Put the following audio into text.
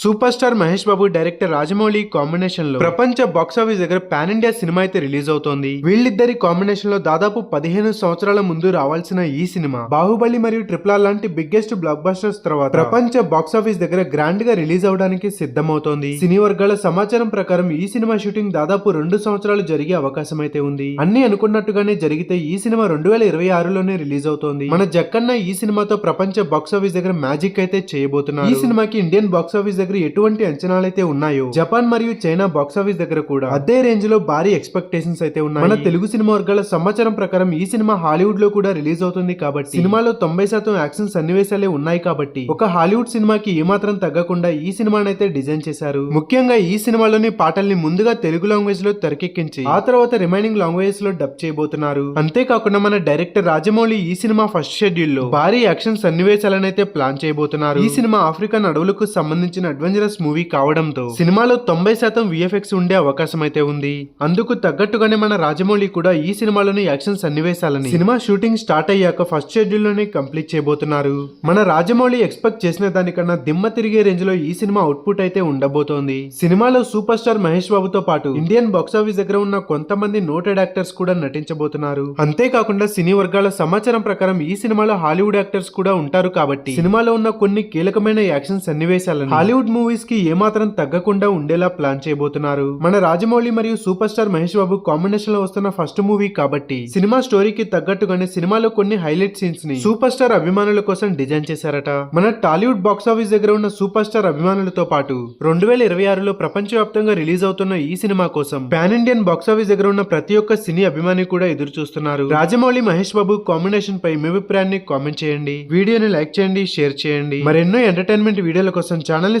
Super star Mahesh Babu director Rajamouli కాంబినేషన్లో ప్రపంచ box office దగ్గర పాన్ ఇండియా సినిమా అయితే రిలీజ్ అవుతోంది. వీళ్ళిద్దరి కాంబినేషన్లో దాదాపు పదిహేను సంవత్సరాల ముందు రావాల్సిన ఈ సినిమా బాహుబలి మరియు ట్రిపుల్ ఆర్ లాంటి బిగ్గెస్ట్ బ్లాక్ బస్టర్స్ తర్వాత ప్రపంచ బాక్సాఫీస్ దగ్గర గ్రాండ్గా రిలీజ్ అవడానికి సిద్ధమవుతోంది. సినీ వర్గాల సమాచారం ప్రకారం ఈ సినిమా షూటింగ్ దాదాపు రెండు సంవత్సరాలు జరిగే అవకాశం అయితే ఉంది. అన్ని అనుకున్నట్టుగానే జరిగితే ఈ సినిమా రెండు వేల ఇరవై ఆరులోనే రిలీజ్ అవుతోంది. మన జక్కన్న ఈ సినిమాతో ప్రపంచ బాక్సాఫీస్ దగ్గర మ్యాజిక్ అయితే చేయబోతున్నారు. ఈ సినిమాకి ఇండియన్ బాక్సాఫీస్ దగ్గర ఎటువంటి అంచనాలైతే ఉన్నాయో జపాన్ మరియు చైనా బాక్సాఫీస్ దగ్గర కూడా అదే రేంజ్లో భారీ ఎక్స్పెక్టేషన్స్ అయితే ఉన్నాయి. మన తెలుగు సినిమా వర్గాల సమాచారం ప్రకారం ఈ సినిమా హాలీవుడ్లో కూడా రిలీజ్ అవుతుంది కాబట్టి సినిమాలో తొంభై శాతం యాక్షన్ సన్నివేశాలే ఉన్నాయి కాబట్టి ఒక హాలీవుడ్ సినిమాకి ఏమాత్రం తగ్గకుండా ఈ సినిమానైతే డిజైన్ చేశారు. ముఖ్యంగా ఈ సినిమాలోని పాటల్ని ముందుగా తెలుగు లాంగ్వేజ్లో తెరకెక్కించి ఆ తర్వాత రిమైనింగ్ లాంగ్వేజెస్లో డబ్ చేయబోతున్నారు. అంతేకాకుండా మన డైరెక్టర్ రాజమౌళి ఈ సినిమా ఫస్ట్ షెడ్యూల్లో భారీ యాక్షన్ సన్నివేశాలనైతే ప్లాన్ చేయబోతున్నారు. ఈ సినిమా ఆఫ్రికన్ అడవులకు సంబంధించిన అడ్వెంచరస్ మూవీ కావడంతో సినిమాలో తొంభై శాతం విఎఫ్ఎక్స్ ఉండే అవకాశం అయితే ఉంది. అందుకు తగ్గట్టుగానే మన రాజమౌళి కూడా ఈ సినిమాలోని యాక్షన్ సన్నివేశాలని సినిమా షూటింగ్ స్టార్ట్ అయ్యాక ఫస్ట్ షెడ్యూల్లోనే కంప్లీట్ చేయబోతున్నారు. మన రాజమౌళి ఎక్స్పెక్ట్ చేసిన దానికన్నా దిమ్మ తిరిగే రేంజ్లో ఈ సినిమా అవుట్పుట్ అయితే ఉండబోతోంది. సినిమాలో సూపర్ స్టార్ మహేష్ బాబుతో పాటు ఇండియన్ బాక్సాఫీస్ దగ్గర ఉన్న కొంతమంది నోటెడ్ యాక్టర్స్ కూడా నటించబోతున్నారు. అంతేకాకుండా సినీ వర్గాల సమాచారం ప్రకారం ఈ సినిమాలో హాలీవుడ్ యాక్టర్స్ కూడా ఉంటారు కాబట్టి సినిమాలో ఉన్న కొన్ని కీలకమైన యాక్షన్ సన్నివేశాలను హాలీవుడ్ మూవీస్కి ఏమాత్రం తగ్గకుండా ఉండేలా ప్లాన్ చేయబోతున్నారు. మన రాజమౌళి మరియు సూపర్ స్టార్ మహేష్ బాబు కాంబినేషన్లో వస్తున్న ఫస్ట్ మూవీ కాబట్టి సినిమా స్టోరీకి తగ్గట్టుగానే సినిమాలో కొన్ని హైలైట్ సీన్స్ని సూపర్ స్టార్ అభిమానుల కోసం డిజైన్ చేశారట. మన టాలీవుడ్ బాక్స్ ఆఫీస్ దగ్గర ఉన్న సూపర్ స్టార్ అభిమానులతో పాటు రెండు వేల ఇరవై ఆరులో ప్రపంచవ్యాప్తంగా రిలీజ్ అవుతున్న ఈ సినిమా కోసం పాన్ ఇండియన్ బాక్స్ ఆఫీస్ దగ్గర ఉన్న ప్రతి ఒక్క సినీ అభిమాని కూడా ఎదురు చూస్తున్నారు. రాజమౌళి మహేష్ బాబు కాంబినేషన్ పై మీ అభిప్రాయాన్ని కామెంట్ చేయండి. వీడియోని లైక్ చేయండి షేర్ చేయండి. మరెన్నో ఎంటర్టైన్మెంట్ వీడియోల కోసం ఛానల్ని